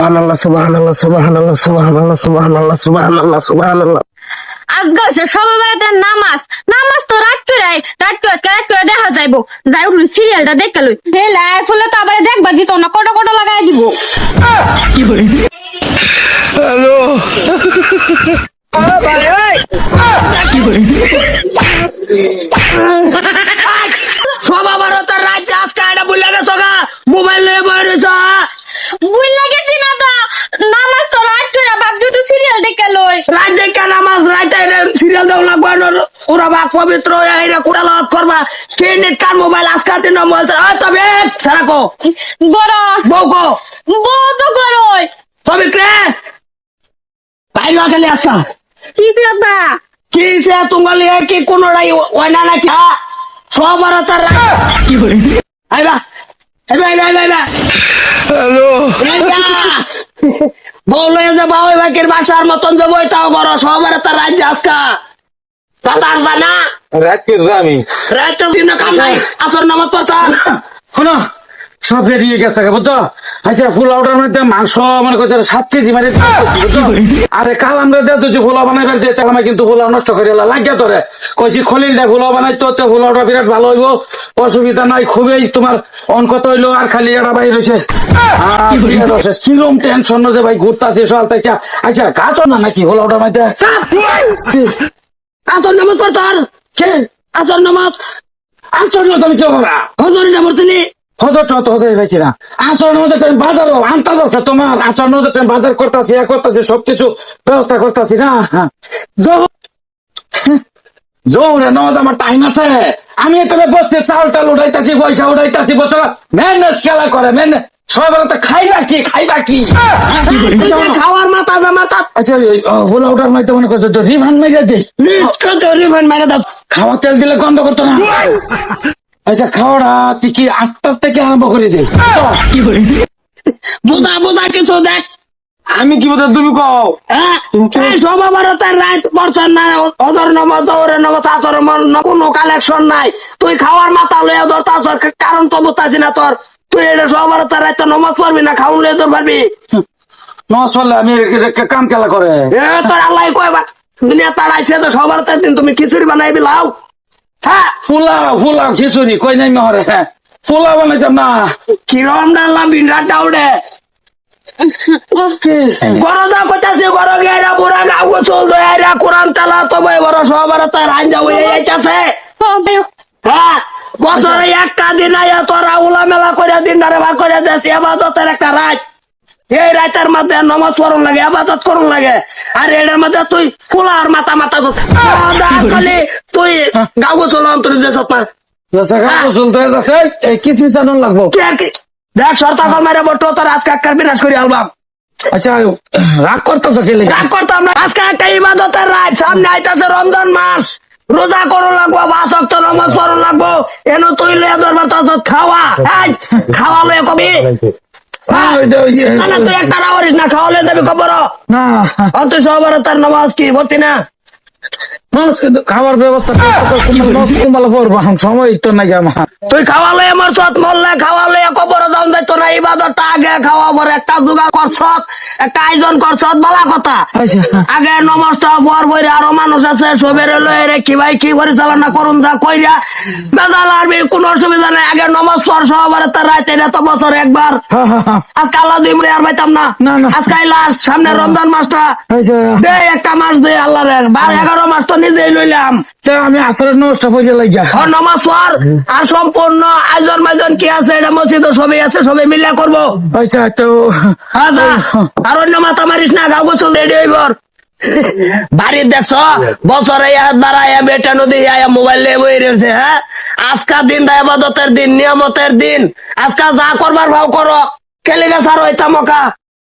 সুবহানাল্লাহ সুবহানাল্লাহ সুবহানাল্লাহ সুবহানাল্লাহ সুবহানাল্লাহ সুবহানাল্লাহ সুবহানাল্লাহ। আজকে হচ্ছে সবাইতে নামাজ। নামাজ তো রাত করে রাত করে রাত করে দেখা যাইবো। যাই উঠল সিরিয়ালটা দেখে লই। হে লাই ফুলে তো আবার দেখবার দিত না কটো কটো লাগাই দিব। সবা ভারতের রাজ্য আজকে এটা বুঝলে গেছো মোবাইল নিয়ে না তো নামাজ তো রাত করে ভাবছি একটু সিরিয়াল দেখে লই কেন আমার রাইতে সিরিয়াল দেওয়া লাগবে। ওরা বা পবিত্র এরা কোটা লাভ করবা। স্ক্রিন কার মোবাইল আজকাল দিন মোবাইল তবে সারা কো। গর বউ কো। বহুত গরই তবে কে? ভাই না গেলে আজকা কি কথা কি সে তোমার লিয়ে কি কোনোটাই ওই না নাকি? সব ভারতের রাজ্য কি বলি? আইবা। আইবা আইবা আইবা আইবা। বউলে যে বাবা ভাইকের বাসার মতন যে বইতাও বড় সবার তার রাজ্য আজকা। তাতার না রাত করে আমি রাজ্য দিন কাম নাই আসর নামাজ পড়তা শোনো সব বেরিয়ে গেছে বুঝছ? আচ্ছা ফুল আউটার মধ্যে মাংস, মনে করছে সাত কেজি মারি আরে কাল আমরা যে তুই ফুলাও বানাইবার যে, তাহলে কিন্তু ফুলাও নষ্ট করে লাগিয়া তোরে কইছি খলিল দে ফুলাও বানাই তো তো ফুলাওটা বিরাট ভালো হইব। অসুবিধা নাই, খুবই তোমার অঙ্কত হইল, আর খালি এটা বাইর হয়েছে কিরম টেনশন যে ভাই, ঘুরতাছে সকাল থেকে। আচ্ছা গাছ না নাকি ফুলাওটার মধ্যে? আসর নামাজ পড়তার কে? আসর নামাজ? আচরণ তুমি কেউ বাবা হজরি না। আচরণ মধ্যে তুমি বাজার আনতাজ আছে তোমার। আচরণ মধ্যে বাজার করতেছি ইয়া করতেছি সবকিছু ব্যবস্থা করতেছি না। হ্যাঁ। জোরে নজ আমার টাইম আছে আমি বসতে চাউল টাল উঠাইতাছি পয়সা উঠাইতাছি বছর ম্যানেজ খেলা করে ম্যানেজ সবাই তো খাইবা কি? খাইবা কি? খাওয়ার মাথা যা মাথা। আচ্ছা হোলা মধ্যে মনে করছ তো রিভান মেরে দে। রিফাইন মাইরা দাও। খাওয়া তেল দিলে গন্ধ করতো না। আচ্ছা খাওয়াটা তুই কি আটটার থেকে আরম্ভ করে দে। কি করি বুঝা বুঝা কিছু দেখ। আমি কি বলতে তুমি কও। হ্যাঁ রাত পড়ছন না অদর নামাজ নামাজ কোনো কালেকশন নাই। তুই খাওয়ার মাথা লইয়া ধর কারণ তো বুঝতাছি না তোর। তুই এটা রাত নমাজ পড়বি না খাউন তোর পারবি? নস করলে আমি কাম খেলা করে? এ তোর আল্লাহ কয়বার দুনিয়া তাড়াইছে তো সব ভারতের দিন তুমি খিচুড়ি বানাই বিলাও হ্যাঁ ফুলা ফুলা খিচুড়ি কই নাই মহরে হ্যাঁ ফুলা বানাইতাম না কিরম ডাললাম বিন্ডার ডাউডে গরো কইতাছে গরো গেরা বুড়া গাও চল দয়ারা কোরআন তালা তো বড় আইতাছে। হ্যাঁ বছরে একটা দিন আয়া তোরা উলা মেলা করে দিন ধরে ভাগ করে দেশ আবাদতের একটা রাত। এই রাতের মধ্যে নমাজ পড়ন লাগে আবাদত করুন লাগে। আর এটার মধ্যে তুই ফুলার মাথা মাথা খালি তুই গাও চল অন্তর যে চলতে যাচ্ছে এই কিসমিস আনন লাগবো? দেখ সরতা কল মেরে বটো তোর আজকে একটা বিনাশ করি আলবাম। আচ্ছা রাগ করতেছ খেলে রাগ করতাম না। আজকে একটা ইবাদতের রাত সামনে আইতাছে রমজান মাস। রোজা করো লাগবো বাসক্ত নমাজ পড়ো লাগবো। এনো তুই তার খাওয়া। এই, খাওয়া লয়ে কবি হ্যাঁ, না না তুই একটা রাওয়ারিস না খাওয়ালে যাবি খবর। না। অত সবার তার নামাজ কি ভর্তি না? মানুষ কিন্তু খাবার ব্যবস্থা সময় তো নাকি আমার। তুই খাওয়া লয়ে আমার সৎ মরলে খাওয়া লয়ে কবর যাও যাইতো না ইবাদতটা আগে খাওয়া পরে একটা জোগাড় করছত একটা আয়োজন করছত বলা কথা। আচ্ছা। আগে নমস্কার পর বইরে আরও মানুষ আছে সবের লয়ে রে কি ভাই কি পরিচালনা করুন যা কইরা। বেজাল আরবি কোন অসুবিধা নেই আগে নমাজ পর সবার তার রাইতে এটা তো বছর একবার। হ্যাঁ হ্যাঁ হ্যাঁ আজকে আল্লাহ দুই মরে আর পাইতাম না। না, না। আজকে লাস্ট সামনে রমজান মাসটা। আচ্ছা। দে একটা মাস দে আল্লাহ বার এগারো মাস তো নিজেই লইলাম তা আমি আসলে নষ্ট করে আর নমাজ পর আর সম্পূর্ণ আয়োজন মাইজন কি আছে? এটা মসজিদ সবই আছে সবাই করব? আচ্ছা তো আচ্ছা আর অন্য মাথা মারিস না গাও গোসল রেডি হইব। বাড়ির দেখছ? বছরে বাড়ায় বেটা নদী আয়া মোবাইল নিয়ে বই রয়েছে হ্যাঁ? আজকার দিন আবাদতের দিন নিয়ামতের দিন। আজকাল যা করবার ভাও করো। কেলে গেছে আর হইতাম ওকা।